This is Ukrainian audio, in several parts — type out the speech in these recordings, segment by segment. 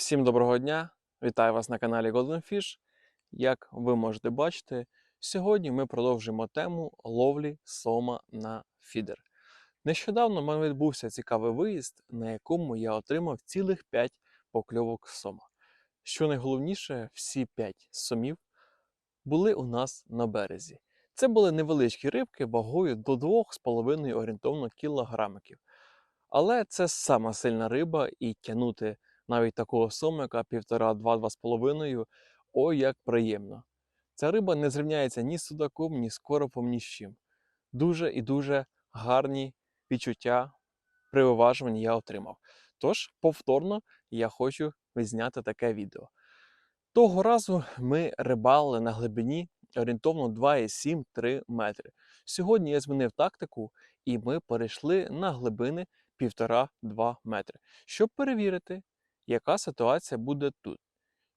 Всім доброго дня! Вітаю вас на каналі Golden Fish. Як ви можете бачити, сьогодні ми продовжуємо тему ловлі сома на фідер. Нещодавно в мене відбувся цікавий виїзд, на якому я отримав цілих 5 покльовок сома. Що найголовніше, всі 5 сомів були у нас на березі. Це були невеличкі рибки вагою до 2,5 орієнтовно кілограмиків. Але це сама сильна риба і тягнути навіть такого сомика півтора-два, два з половиною. Ой, як приємно. Ця риба не зрівняється ні з судаком, ні з коропом, ні з чим. Дуже і дуже гарні відчуття при виважуванні я отримав. Тож, повторно, я хочу відзняти таке відео. Того разу ми рибали на глибині орієнтовно 2,7-3 метри. Сьогодні я змінив тактику, і ми перейшли на глибини 1,5-2 метри, щоб перевірити, яка ситуація буде тут.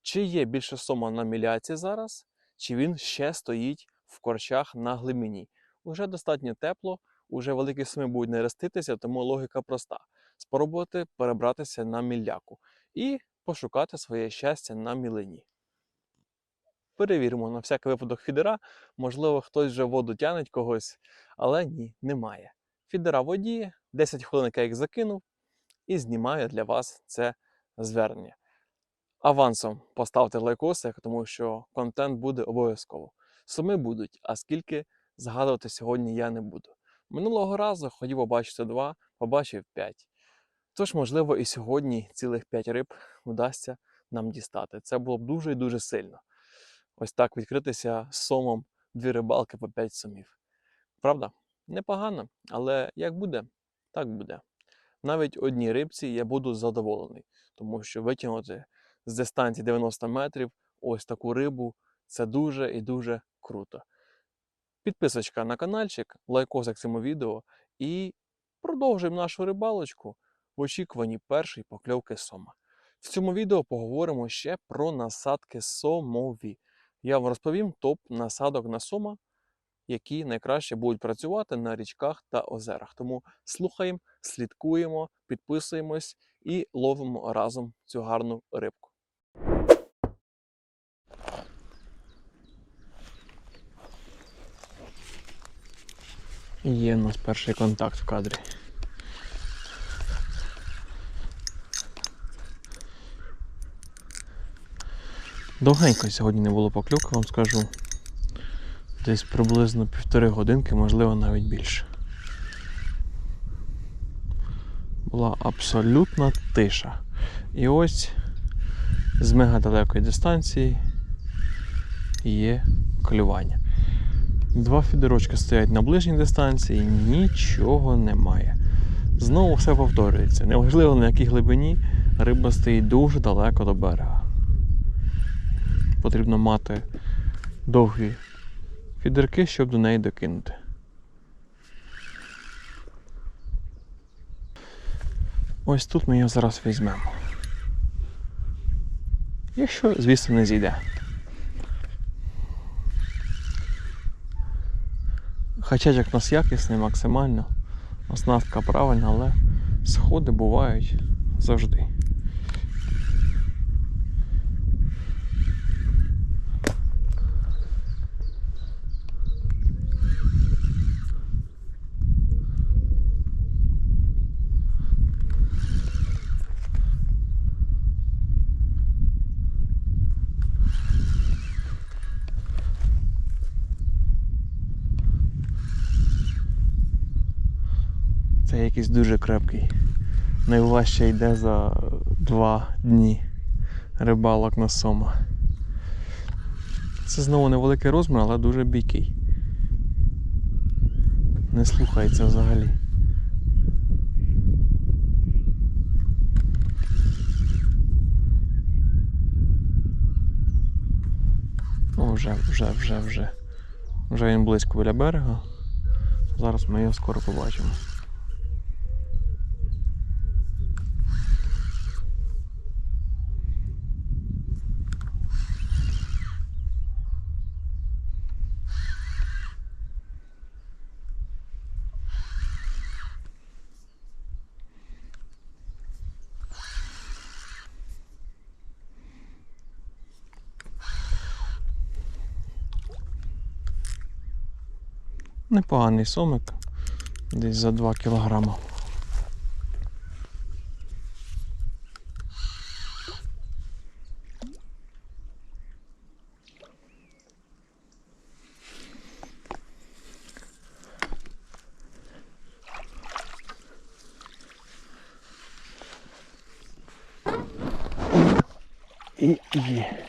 Чи є більше сома на міляці зараз, чи він ще стоїть в корчах на глибині. Уже достатньо тепло, уже великі суми будуть не роститися, тому логіка проста: спробувати перебратися на міляку і пошукати своє щастя на мілині. Перевіримо на всякий випадок фідера. Можливо, хтось вже воду тянеть когось, але ні, немає. Фідера в воді, 10 хвилин я їх закинув і знімаю для вас це звернення. Авансом поставте лайкосик, тому що контент буде обов'язково. Суми будуть, а скільки згадувати сьогодні я не буду. Минулого разу хотів побачити 2, побачив 5. Тож, можливо, і сьогодні цілих 5 риб вдасться нам дістати. Це було б дуже і дуже сильно. Ось так відкритися з сомом дві рибалки по 5 сумів. Правда? Непогано, але як буде, так буде. Навіть одній рибці я буду задоволений, тому що витягнути з дистанції 90 метрів ось таку рибу це дуже і дуже круто. Підписочка на каналчик, лайкосик цьому відео і продовжуємо нашу рибалочку в очікуванні першої покльовки сома. В цьому відео поговоримо ще про насадки сомові. Я вам розповім топ насадок на сома, які найкраще будуть працювати на річках та озерах. Тому слухаємо, слідкуємо, підписуємось і ловимо разом цю гарну рибку. Є у нас перший контакт в кадрі. Довгенько сьогодні не було покльовки, вам скажу. Десь приблизно півтори годинки, можливо навіть більше. Була абсолютна тиша. І ось з мегадалекої дистанції є клювання. Два фідерочки стоять на ближній дистанції, нічого немає. Знову все повторюється. Неважливо на якій глибині риба стоїть дуже далеко до берега. Потрібно мати довгі фідерки, щоб до неї докинути. Ось тут ми його зараз візьмемо. Якщо, звісно, не зійде. Хачачок у нас якісний максимально. Оснастка правильна, але сходи бувають завжди. Якийсь дуже крепкий. Найважче йде за два дні рибалок на сома. Це знову невеликий розмір, але дуже бійкий. Не слухається взагалі. О, вже, вже, вже, вже. Вже він близько біля берега. Зараз ми його скоро побачимо. Непоганий сомик. Десь за 2 кілограма. І є.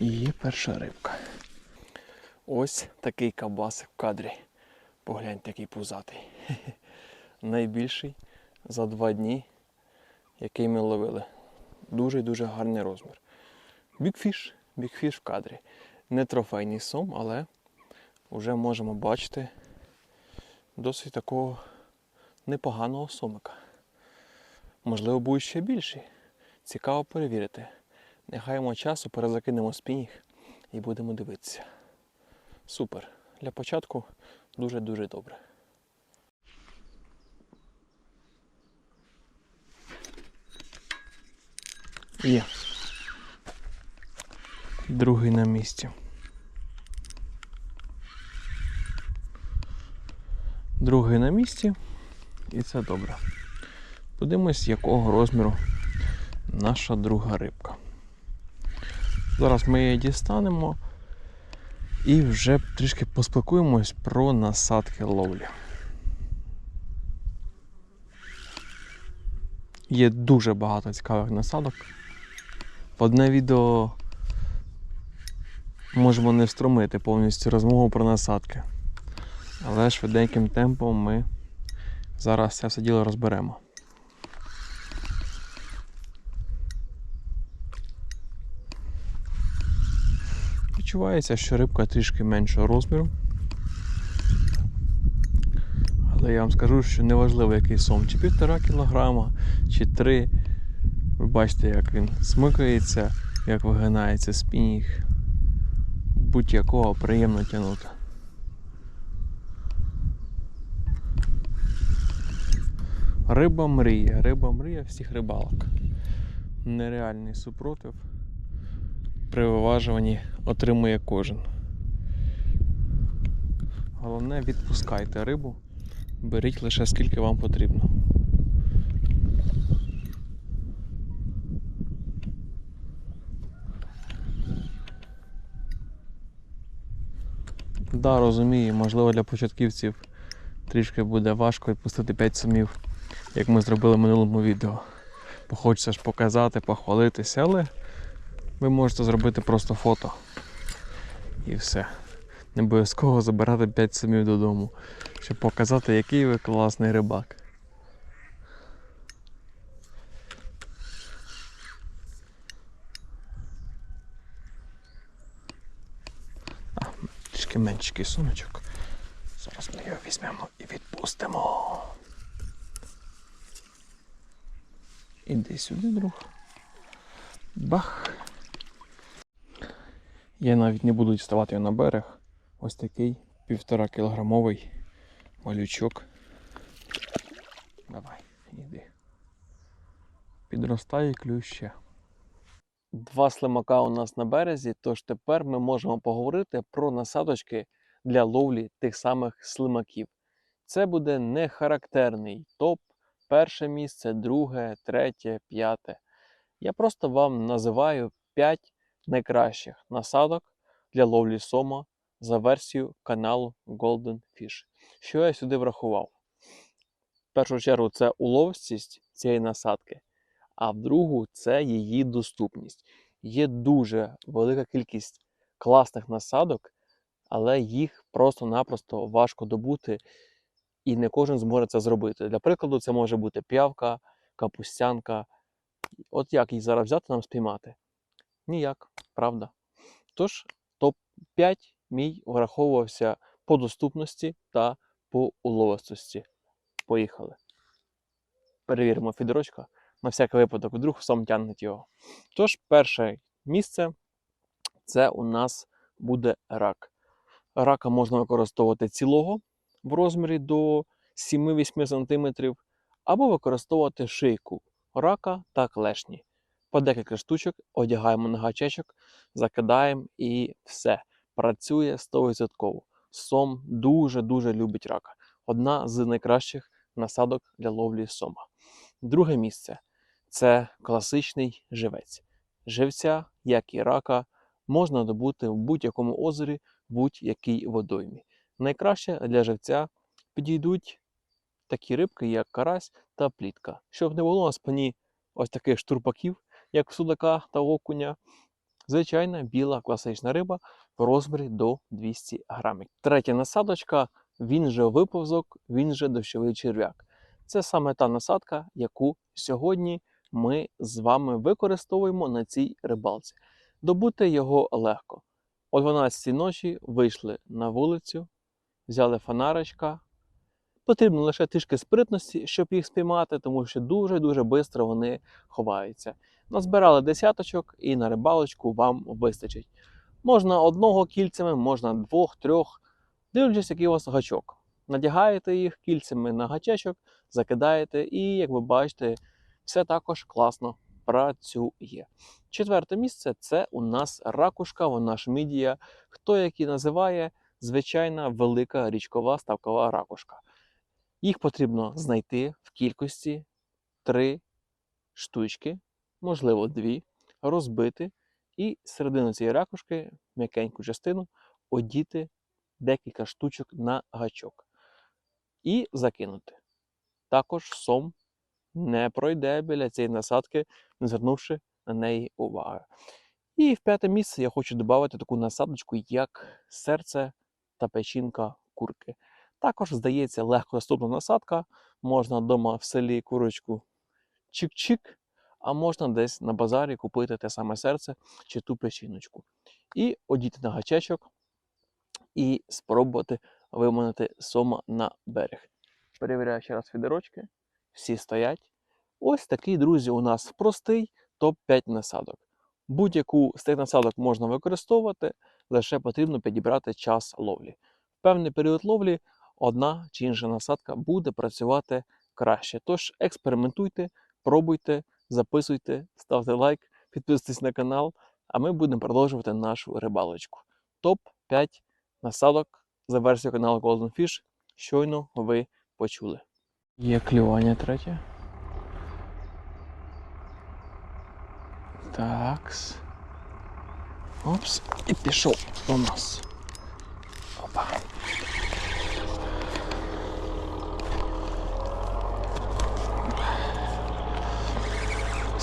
І є перша рибка. Ось такий кабасик в кадрі. Погляньте, який пузатий. Найбільший за два дні, який ми ловили. Дуже дуже гарний розмір. Бікфіш, бікфіш в кадрі. Не трофейний сом, але вже можемо бачити досить такого непоганого сомика. Можливо, буде ще більший. Цікаво перевірити. Не гаємо часу, перезакинемо спінінг і будемо дивитися. Супер. Для початку дуже-дуже добре. Є. Другий на місці. Другий на місці. І це добре. Подивимось, якого розміру наша друга рибка. Зараз ми її дістанемо і вже трішки поспілкуємось про насадки ловлі. Є дуже багато цікавих насадок. В одне відео можемо не встромити повністю розмову про насадки. Але швиденьким темпом ми зараз це все діло розберемо. Відчувається, що рибка трішки меншого розміру. Але я вам скажу, що неважливо який сом, чи півтора кілограма, чи три. Ви бачите, як він смикається, як вигинається спінінг. Будь-якого приємно тягнути. Риба мрія, риба мрія всіх рибалок. Нереальний супротив при виважуванні отримує кожен. Головне відпускайте рибу, беріть лише скільки вам потрібно. Да, розумію, можливо для початківців трішки буде важко відпустити 5 сумів, як ми зробили в минулому відео. Хочеться ж показати, похвалитися, але ви можете зробити просто фото. І все. Не обов'язково забирати 5 сумів додому, щоб показати, який ви класний рибак. Трішки менший сумочок. Зараз ми його візьмемо і відпустимо. Іди сюди, друг. Бах. Я навіть не буду діставати його на берег. Ось такий півтора кілограмовий малючок. Давай, іди. Підростає клюй ще. Два слимака у нас на березі, тож тепер ми можемо поговорити про насадочки для ловлі тих самих слимаків. Це буде не характерний топ, перше місце, друге, третє, п'яте. Я просто вам називаю 5 найкращих насадок для ловлі сома за версією каналу Golden Fish. Що я сюди врахував? В першу чергу, це уловстість цієї насадки, а в другу це її доступність. Є дуже велика кількість класних насадок, але їх просто-напросто важко добути, і не кожен зможе це зробити. Для прикладу, це може бути п'явка, капустянка. От як їх зараз взяти нам спіймати? Ніяк, правда. Тож, топ-5 мій враховувався по доступності та по уловистості. Поїхали. Перевіримо фідерочка. На всякий випадок, вдруг сам тягнеть його. Тож, перше місце це у нас буде рак. Рака можна використовувати цілого в розмірі до 7-8 см, або використовувати шийку рака та клешні. По декілька штучок одягаємо на гачечок, закидаємо і все. Працює 100%. сом дуже-дуже любить рака. Одна з найкращих насадок для ловлі сома. Друге місце це класичний живець. Живця, як і рака, можна добути в будь-якому озері, будь-якій водоймі. Найкраще для живця підійдуть такі рибки, як карась та плітка, щоб не було на спині ось таких штурпаків, як в судака та окуня. Звичайна біла класична риба в розмірі до 200 грамів. Третя насадочка, він же виповзок, він же дощовий черв'як. Це саме та насадка, яку сьогодні ми з вами використовуємо на цій рибалці. Добути його легко. О 12 ночі вийшли на вулицю, взяли фонаричка. Потрібно лише трішки спритності, щоб їх спіймати, тому що дуже-дуже швидко вони ховаються. Назбирали десяточок і на рибалочку вам вистачить. Можна одного кільцями, можна двох, трьох, дивлячись, який у вас гачок. Надягаєте їх кільцями на гачечок, закидаєте, і, як ви бачите, все також класно працює. Четверте місце це у нас ракушка, вона ж мідія. Хто як і називає, звичайна велика річкова ставкова ракушка. Їх потрібно знайти в кількості 3 штучки, можливо, 2, розбити і середину цієї ракушки, м'якеньку частину, одіти декілька штучок на гачок і закинути. Також сом не пройде біля цієї насадки, не звернувши на неї уваги. І в п'яте місце я хочу додати таку насадочку, як серце та печінка курки. Також, здається, легко доступна насадка. Можна вдома в селі курочку чик-чик, а можна десь на базарі купити те саме серце чи ту печіночку. І одіти на гачечок і спробувати виманити сома на берег. Перевіряю ще раз фідерочки. Всі стоять. Ось такий, друзі, у нас простий топ-5 насадок. Будь-яку з тих насадок можна використовувати, лише потрібно підібрати час ловлі. Певний період ловлі одна чи інша насадка буде працювати краще. Тож експериментуйте, пробуйте, записуйте, ставте лайк, підписуйтесь на канал, а ми будемо продовжувати нашу рибалочку. Топ-5 насадок за версією каналу Golden Fish. Щойно ви почули. Є клювання третє. Такс. Опс. І пішов у нас. Опа.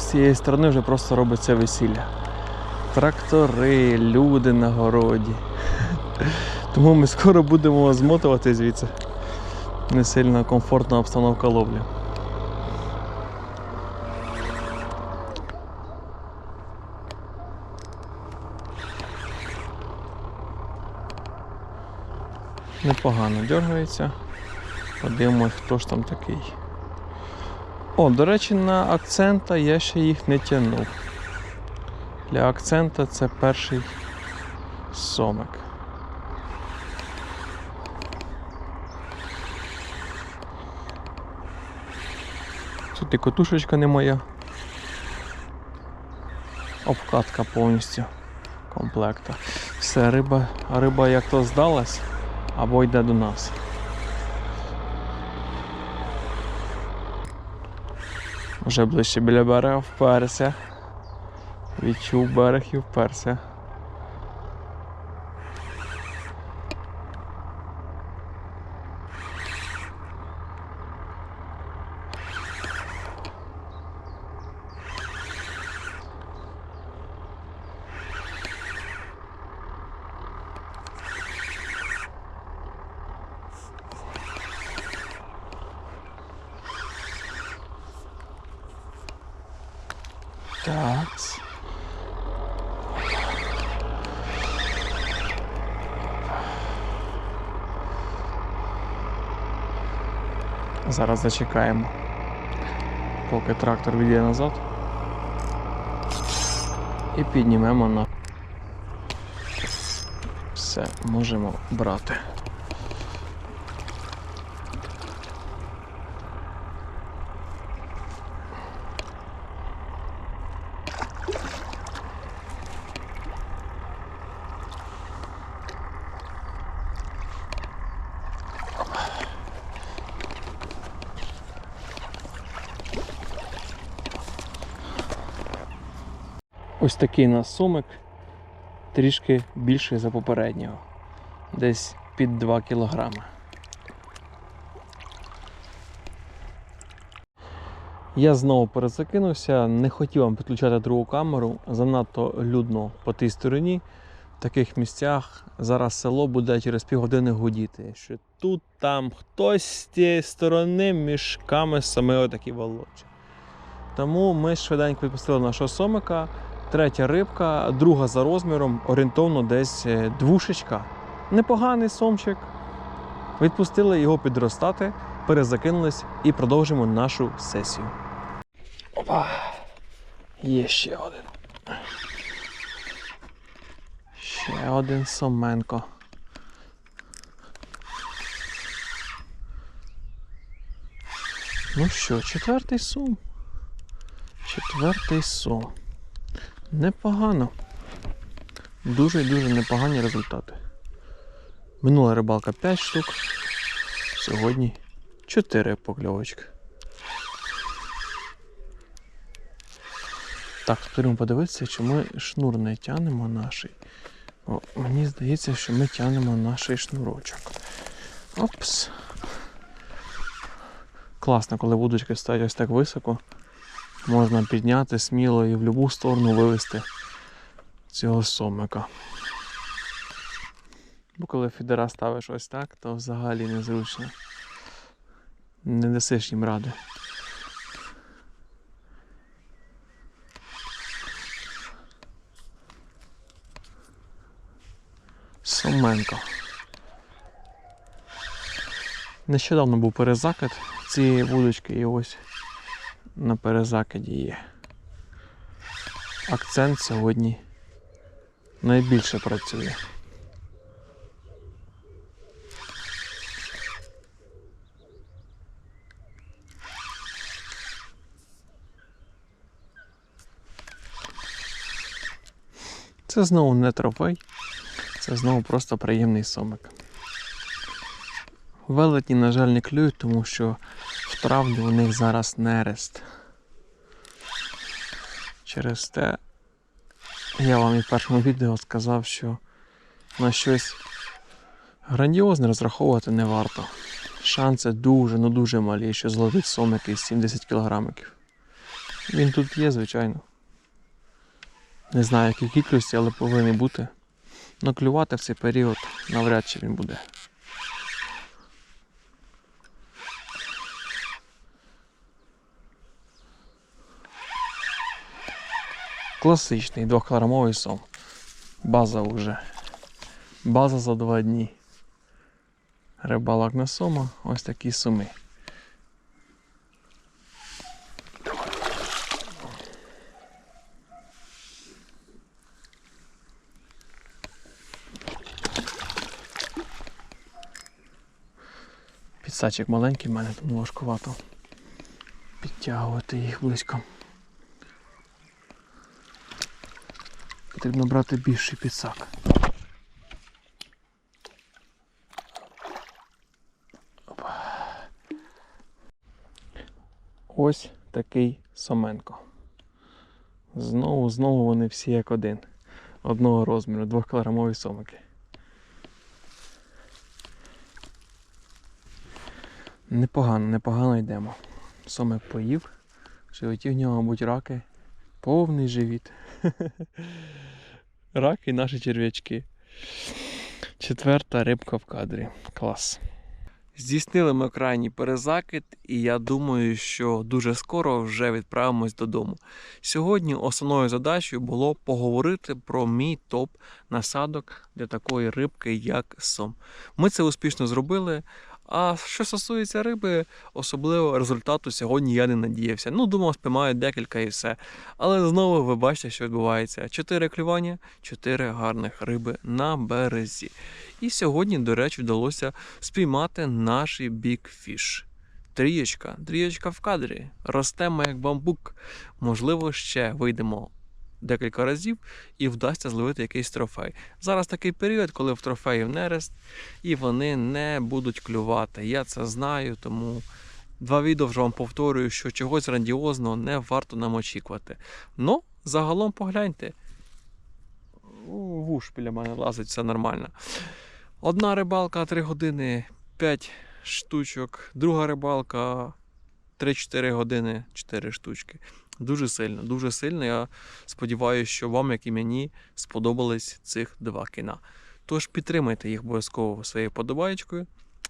З цієї сторони вже просто робиться весілля. Трактори, люди на городі. Тому ми скоро будемо змотувати звідси. Не сильно комфортна обстановка ловлі. Непогано дергається. Подивимось, хто ж там такий. О, до речі, на акцента я ще їх не тягнув. Для акцента це перший сомик. Тут і котушечка не моя. Обкатка повністю комплекта. Все, риба, риба як то здалась, або йде до нас. Вже ближче біля берега вперся. Відчув берег і вперся. Так. Зараз зачекаємо, поки трактор відійде назад. І піднімемо на. Все, можемо брати. Ось такий у нас сомик, трішки більший за попереднього. Десь під 2 кілограми. Я знову перезакинувся, не хотів вам підключати другу камеру, занадто людно по тій стороні. В таких місцях зараз село буде через півгодини гудіти. Що тут там хтось з тієї сторони мішками саме отакі волочі. Тому ми швиденько відпустили нашого сомика. Третя рибка, друга за розміром, орієнтовно десь е, двушечка. Непоганий сомчик. Відпустили його підростати, перезакинулись і продовжимо нашу сесію. Опа! Є ще один. Ще один соменко. Ну що, четвертий сум. Четвертий сум. Непогано. Дуже дуже непогані результати. Минула рибалка 5 штук. Сьогодні 4 покльовочки. Так, потрібно подивитися, чи ми шнур не тянемо наший. О, мені здається, що ми тянемо наш шнурочок. Опс. Класно, коли вудочки стоять ось так високо. Можна підняти сміло і в будь-яку сторону вивести цього сомика. Бо коли фідера ставиш ось так, то взагалі незручно. Не дасиш їм ради. Соменко. Нещодавно був перезакид цієї вудочки і ось на перезакиді є. Акцент сьогодні найбільше працює. Це знову не трофей, це знову просто приємний сомик. Велетні, на жаль, не клюють, тому що в у них зараз нерест. Через те я вам і в першому відео сказав, що на щось грандіозне розраховувати не варто. Шанси дуже, ну дуже малі, що зловить сомик із 70 кілограмиків. Він тут є, звичайно. Не знаю, які кількості, але повинен бути. Но клювати в цей період навряд чи він буде. Класичний двохкілограмовий сом. База вже. База за два дні. Рибалок на сома, ось такі суми. Підсачик маленький в мене, тому важкувато підтягувати їх близько. Потрібно брати більший підсак. Ось такий Соменко. Знову, знову вони всі як один. Одного розміру, двохкілограмові сомики. Непогано, непогано йдемо. Сомик поїв. В в нього, мабуть, раки. Повний живіт. Раки і наші черв'ячки. Четверта рибка в кадрі. Клас. Здійснили ми крайній перезакид, і я думаю, що дуже скоро вже відправимось додому. Сьогодні основною задачею було поговорити про мій топ насадок для такої рибки, як сом. Ми це успішно зробили. А що стосується риби, особливо результату сьогодні я не надіявся. Ну, думав, спіймаю декілька і все. Але знову ви бачите, що відбувається: чотири клювання, чотири гарних риби на березі. І сьогодні, до речі, вдалося спіймати наш бікфіш. Трієчка, трієчка в кадрі. Ростемо як бамбук. Можливо, ще вийдемо декілька разів і вдасться зловити якийсь трофей. Зараз такий період, коли в трофеїв нерест, і вони не будуть клювати. Я це знаю, тому два відео вже вам повторюю, що чогось грандіозного не варто нам очікувати. Ну, загалом погляньте. Вуш біля мене лазить, все нормально. Одна рибалка 3 години 5 штучок, друга рибалка 3-4 години 4 штучки. Дуже сильно, дуже сильно. Я сподіваюся, що вам, як і мені, сподобались цих два кіна. Тож підтримайте їх обов'язково своєю подобаєчкою.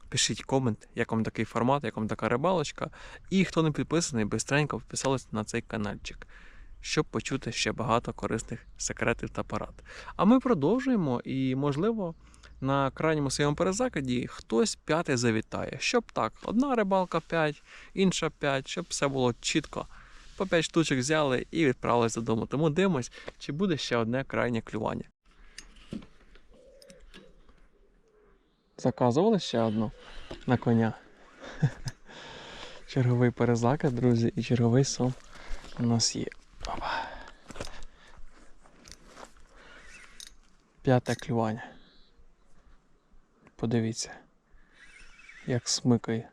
Пишіть комент, як вам такий формат, як вам така рибалочка. І хто не підписаний, бистренько підписались на цей каналчик, щоб почути ще багато корисних секретів та порад. А ми продовжуємо і, можливо, на крайньому своєму перезакиді хтось п'ятий завітає. Щоб так, одна рибалка 5, інша 5, щоб все було чітко. По 5 штучок взяли і відправились додому. Тому дивимось, чи буде ще одне крайнє клювання. Заказували ще одну на коня. Черговий перезакид, друзі, і черговий сон у нас є. Опа. П'яте клювання. Подивіться, як смикає.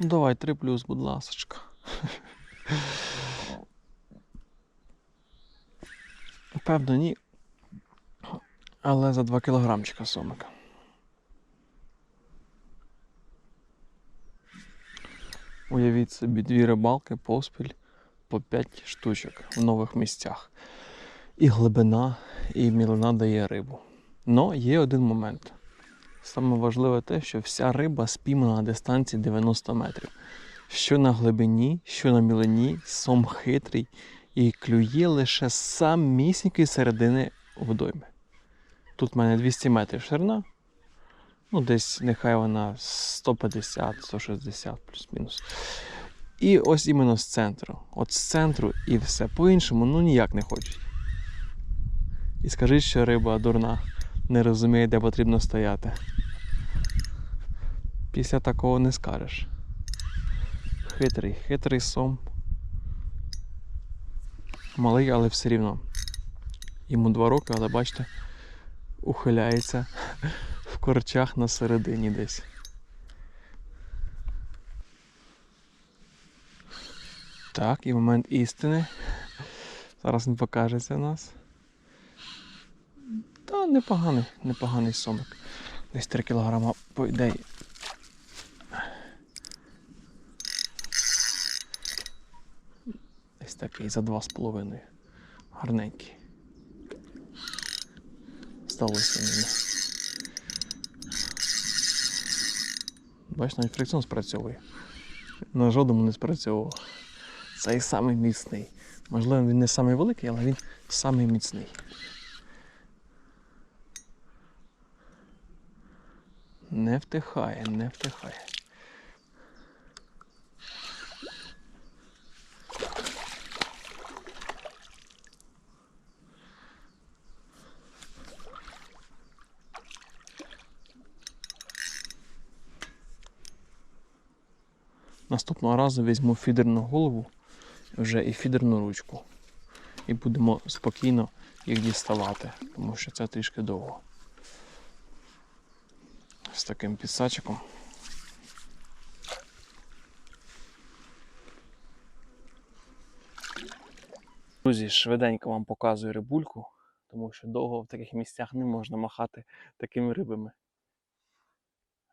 Давай, 3 плюс, будь ласочка. Певно, ні. Але за 2 кілограмчика сомика. Уявіть собі дві рибалки поспіль по 5 штучок в нових місцях. І глибина, і мілина дає рибу. Но є один момент. Саме важливе те, що вся риба спіймана на дистанції 90 метрів. Що на глибині, що на мілині, сом хитрий і клює лише з самісінької середини водойми. Тут в мене 200 метрів ширина. Ну, десь нехай вона 150-160 плюс-мінус. І ось іменно з центру. От з центру і все. По-іншому, ну ніяк не хочуть. І скажіть, що риба дурна, не розуміє, де потрібно стояти. Після такого не скажеш. Хитрий, хитрий сом. Малий, але все рівно. Йому два роки, але бачите, ухиляється в корчах на середині десь. Так, і момент істини. Зараз він покажеться нас. Непоганий, непоганий сомик. Десь 3 кілограма по ідеї. Десь такий за 2,5. Гарненький. Здалося мені. Бач, навіть фрикціон спрацьовує. На жодному не спрацьовував. Цей самий міцний. Можливо, він не самий великий, але він самий міцний. Не втихає, не втихає. Наступного разу візьму фідерну голову вже і фідерну ручку. І будемо спокійно їх діставати, тому що це трішки довго. З таким підсачиком. Друзі, швиденько вам показую рибульку, тому що довго в таких місцях не можна махати такими рибами.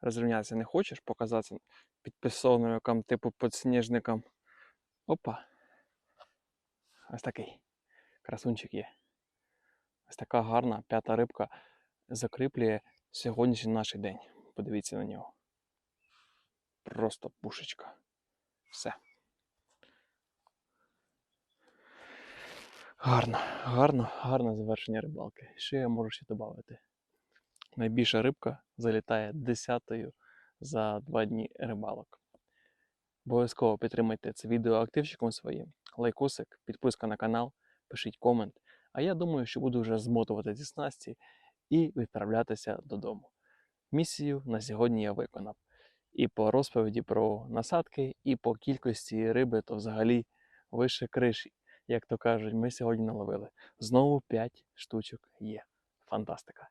Розрівнятися не хочеш, показатися підписовникам, типу підсніжникам. Опа. Ось такий красунчик є. Ось така гарна п'ята рибка закріплює сьогоднішній наш день. Подивіться на нього. Просто пушечка. Все. Гарно, гарно, гарне завершення рибалки. Що я можу ще додати? Найбільша рибка залітає десятою за два дні рибалок. Обов'язково підтримайте це відео активчиком своїм, лайкосик, підписка на канал, пишіть комент. А я думаю, що буду вже змотувати зі снасті і відправлятися додому. Місію на сьогодні я виконав. І по розповіді про насадки, і по кількості риби, то взагалі вище криші. Як то кажуть, ми сьогодні наловили. Знову 5 штучок є. Фантастика.